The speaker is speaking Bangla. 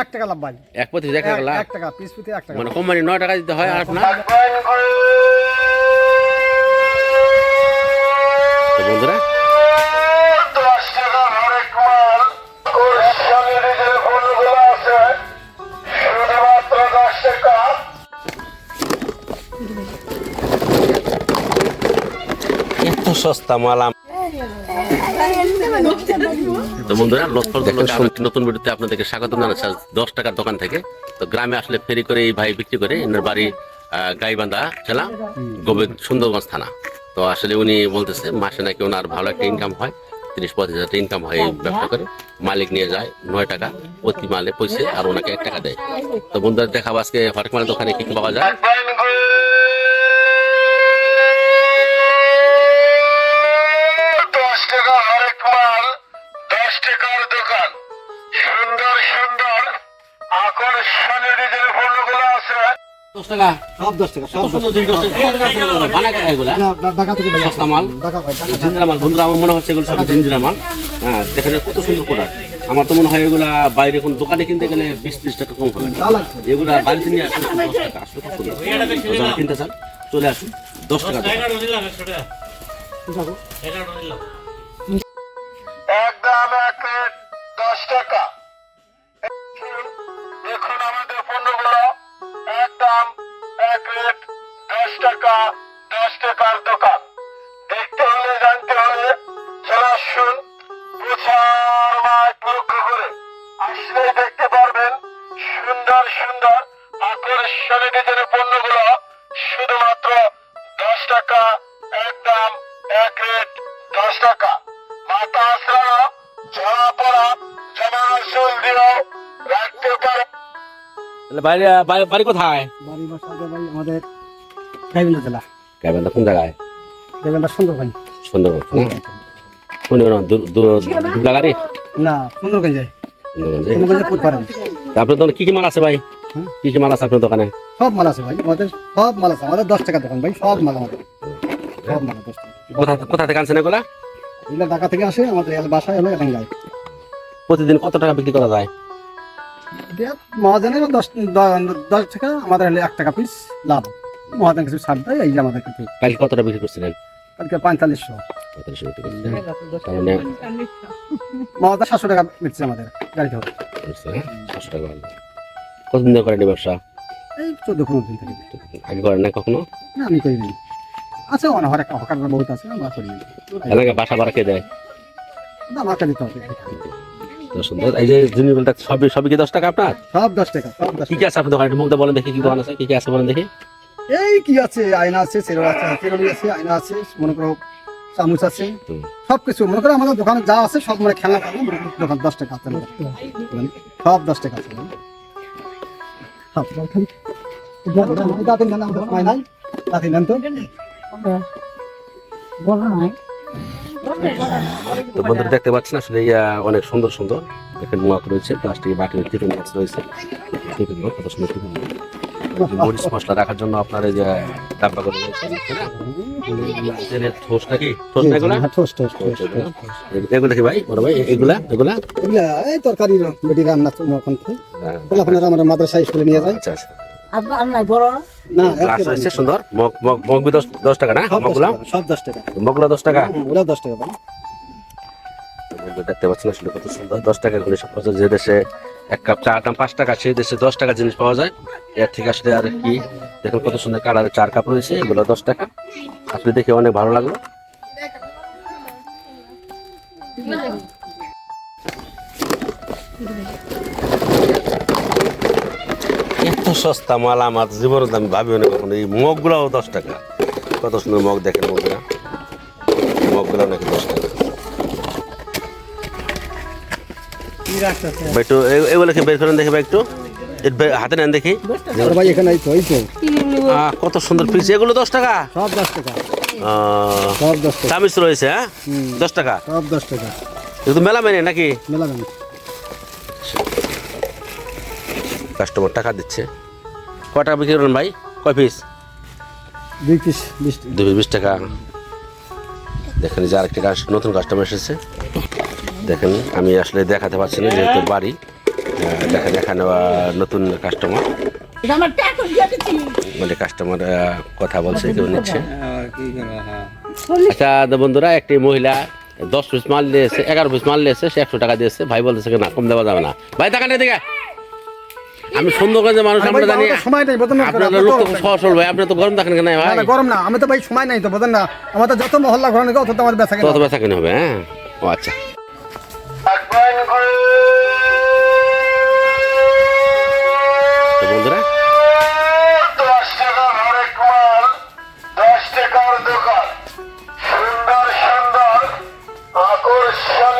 এক টাকা লাভ ভাই এক প্রতি এক টাকা লাভ? এক টাকা পিস পিতে এক টাকা মানে কোম্পানি নয় টাকা দিতে হয় আর আপনার বন্ধুরা এত সস্তা মাল আম- তো বন্ধুরা লক্ষ্য নতুন ভিডিওতে আপনাদেরকে স্বাগত জানাচ্ছি। দশ টাকার দোকান থেকে। তো গ্রামে আসলে ফেরি করে এই ভাই বিক্রি করে, এনার বাড়ি গাইবান্ধা জেলা, গোবিন্দ সুন্দরগঞ্জ থানা। তো আসলে উনি বলতেছে, মাসে নাকি ওনার ভালো একটা ইনকাম হয়, তিরিশ পঁয়ত্রিশ হাজার ইনকাম হয় ব্যবসা করে। মালিক নিয়ে যায়, নয় টাকা প্রতি মালে পয়সা, আর ওনাকে এক টাকা দেয়। তো বন্ধুরা, দেখাবো আজকে হরেক মালের দোকানে কি কি পাওয়া যায়। টাকার দোকান। সুন্দর সুন্দর। আকর্ষণীয় আছে দশ টাকা। সব দশ টাকা সব দশ টাকা। এগুলা? ঢাকা থেকে সস্তা মাল। ঢাকা ভাই ঢাকা। জিঞ্জিরা মাল বন্ধুরা আমার মনে হচ্ছে এগুলো সব জিঞ্জিরা মাল। হ্যাঁ দেখেন কত সুন্দর প্রোডাক্ট আমার তো মনে হয় এগুলা বাইরে কোন দোকানে কিনতে গেলে বিশ ত্রিশ টাকা কম হবে এগুলা বাড়িতে নিয়ে আসলে দশ টাকা আসলে কত যারা কিনতে চান চলে আসুন। দশ টাকা দেখুন আমাদের পণ্যগুলো একদম এক প্লেট দশ টাকা, দশ টাকার দোকান। দেখতে হলে, জানতে হলে চলে প্রচার মাঠ লক্ষ্য করে। আসলেই দেখতে পারবেন সুন্দর সুন্দর, আকর্ষণীয় ডিজাইনের পণ্যগুলো। শুধুমাত্র দশ টাকা একদম এক রেট, দশ টাকা। মাথা আসরানো ঝরা পড়া, জমানো চুল দিয়েও রাখতে পারে বাড়ি- বাড়ি কোথায়? বাড়ি বাসা ভাই আমাদের গাইবিন্দা জেলা। ক্যাবেন কোন জায়গায়? সুন্দরবন দুর্গাগাড়ি না সুন্দরগঞ্জ। যায় আপনার দোকানে কি কি মাল আছে ভাই? হুম? কি কি মাল আছে আপনার দোকানে? সব মাল আছে ভাই আমাদের সব মাল আছে আমাদের দশ টাকা দোকান ভাই সব মাল আমাদের। সব মাল দশ টাকা কোথা থেকে আনছেন এগুলা? এগুলো ঢাকা থেকে আসে আমাদের বাসায় হলো এখন যায়। প্রতিদিন কত টাকা বিক্রি করা যায়? মহাজনের দশ দশ টাকা আমাদের হলে এক টাকা পিস লাভ। মহাজন কিছু ছাড় দেয় এই যে আমাদের কিছু। কালকে কত টাকা বিক্রি করছিলেন কালকে পঁয়তাল্লিশশো। বিক্রি করছিলেন মহাজন সাতশো টাকা আমাদের গাড়ি ধরে ছশো টাকা কতদিন ধরে করেন এই ব্যবসা? এই চোদ্দ পনেরো দিন থেকে। আগে করেন না কখনো? না আমি করি নি আছে অনেক হরেক হকার বহুত আছে আমরা করি। এলাকা বাসা ভাড়া কে দেয়? না, আমাকে দিতে হবে। সুন্দর এই যে জিনিসগুলো সবই সবই কি দশ টাকা আপনার? সব দশ টাকা সব দশ কি কি আছে আপনার দোকানে? মুখটা বলেন দেখি কি দোকান আছে কি কি আছে বলেন দেখি। এই কি আছে? আয়না আছে সেরো আছে সেরোলি আছে আয়না আছে মনে করো চামচ আছে। হুম। সব কিছু মনে করো আমাদের দোকানে যা আছে সব মানে খেলনা পাবো দোকান দশ টাকা আছে মানে সব দশ টাকা আছে। সব দাঁতিন নেন আমাদের সময় নাই দাঁতিন নেন তো বন্ধুরা দেখতে পাচ্ছেন আসলে ইয়া অনেক সুন্দর সুন্দর। এখানে মগ রয়েছে প্লাস্টিক বাটির টিফিন বক্স রয়েছে। টিফিন বক্স কত সুন্দর টিফিন মরিচ মশলা রাখার জন্য আপনার এই যে ডাব্বা করে রয়েছে ঠোস নাকি? ঠোস না এগুলা? ঠোস ঠোস এগুলো দেখি ভাই বড় ভাই এগুলা এগুলা? এগুলা এই তরকারি রান্না ওখান থেকে আপনারা আমাদের মাদ্রাসা স্কুলে নিয়ে যায় আচ্ছা আচ্ছা। না গ্লাস সুন্দর। মগ মগ মগ বি দশ টাকা না? সব দশ মগগুলা? টাকা, সব দশ টাকা। মগগুলা দশ টাকা? দশ টাকা দেখতে পাচ্ছেন আসলে কত সুন্দর। দশ পাওয়া যায়। যে দেশে এক কাপ চার দাম পাঁচ টাকা সেই দেশে দশ টাকার জিনিস পাওয়া যায়। এর থেকে আসলে আর কি দেখুন কত সুন্দর কালারের চার কাপ রয়েছে এগুলো দশ টাকা। আসলে দেখে অনেক ভালো লাগল। এত সস্তা মাল আমার জীবনে আমি ভাবি না কখনো। এই মগগুলাও দশ টাকা। কত সুন্দর মগ দেখেন মগগুলা মগগুলো নাকি দশ টাকা। একটু এ- এগুলো কি বের করেন দেখি ভাই একটু। হাতে নেন দেখি। ভাই এখানে কত সুন্দর পিস। এগুলো দশ টাকা? সব দশ টাকা। চামিচ রয়েছে হ্যাঁ? দশ টাকা? সব দশ টাকা। কিন্তু মেলা মেনে নাকি? মেলা দাম কাস্টমার টাকা দিচ্ছে। কয় টাকা বিক্রি করেন ভাই? কয় পিস দুই পিস বিশ টাকা। দুই পিস বিশ টাকা। দেখেন যে আরেকটি নতুন কাস্টমার এসেছে। দেখেন আমি আসলে দেখাতে পারছি না যেহেতু বাড়ি। দেখেন এখানে নতুন কাস্টমার মানে কাস্টমার কথা বলছে কেউ নিচ্ছে। আচ্ছা তো বন্ধুরা একটি মহিলা দশ পিস মাল দিয়েছে এগারো পিস মাল দিয়েছে সে একশো টাকা দিয়েছে। ভাই বলতেছে না কম দেওয়া যাবে না। ভাই টাকা দিকে আমি সুন্দরগঞ্জের মানুষ আমরা জানি সময় নাই বোঝেন আপনারা লোক তো। সহসল ভাই আপনি তো গরম দেখেন কেন? ভাই না গরম না আমি তো ভাই সময় নাই তো বোঝেন না। আমাদের যত মহল্লা ঘোরানো তত আমার বেচা কেন তত বেচা কেন হবে হ্যাঁ? ও আচ্ছা। বন্ধুরা? দোকান। সুন্দর সুন্দর আকর্ষণ